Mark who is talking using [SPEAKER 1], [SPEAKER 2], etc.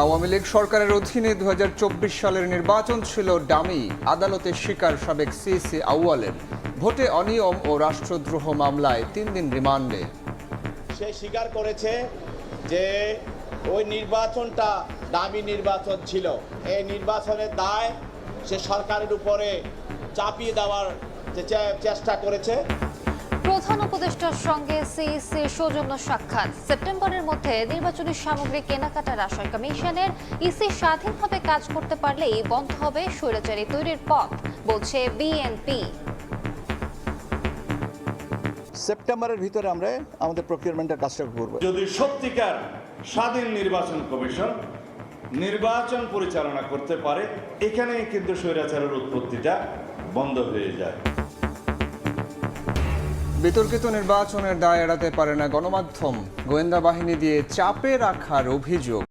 [SPEAKER 1] আওয়ামী লীগ সরকারের অধীনে দু হাজার চব্বিশ সালের নির্বাচন ছিল ডামি আদালতের শিকার সাবেক সিসি আউয়ালের। ভোটে অনিয়ম ও রাষ্ট্রদ্রোহ মামলায় তিন দিন রিমান্ডে।
[SPEAKER 2] সে স্বীকার করেছে যে ওই নির্বাচনটা দামি নির্বাচন ছিল। এই নির্বাচনের দায় সে সরকারের উপরে চাপিয়ে দেওয়ার চেষ্টা করেছে।
[SPEAKER 3] প্রধান উপদেষ্টার সঙ্গে সিইসির সৌজন্য সাক্ষাৎ। সেপ্টেম্বরের মধ্যে নির্বাচনী সামগ্রী কেনাকাটার আশয় কমিশনের ইসি স্বাধীনভাবে কাজ করতে পারলেই বন্ধ হবে স্বৈরাচারী তৈরির পথ বলছে বিএনপি।
[SPEAKER 4] সেপ্টেম্বরের ভিতরে আমরা আমাদের প্রকিউরমেন্টের কাজটা করব।
[SPEAKER 5] যদি সত্যিকার স্বাধীন নির্বাচন কমিশন নির্বাচন পরিচালনা করতে পারে এখানেই কিন্তু স্বৈরাচারের উৎপত্তিটা বন্ধ হয়ে যায়।
[SPEAKER 1] বিতর্কিত নির্বাচনের দায় এড়াতে পারে না গণমাধ্যম। গোয়েন্দা বাহিনী দিয়ে চাপে রাখার অভিযোগ।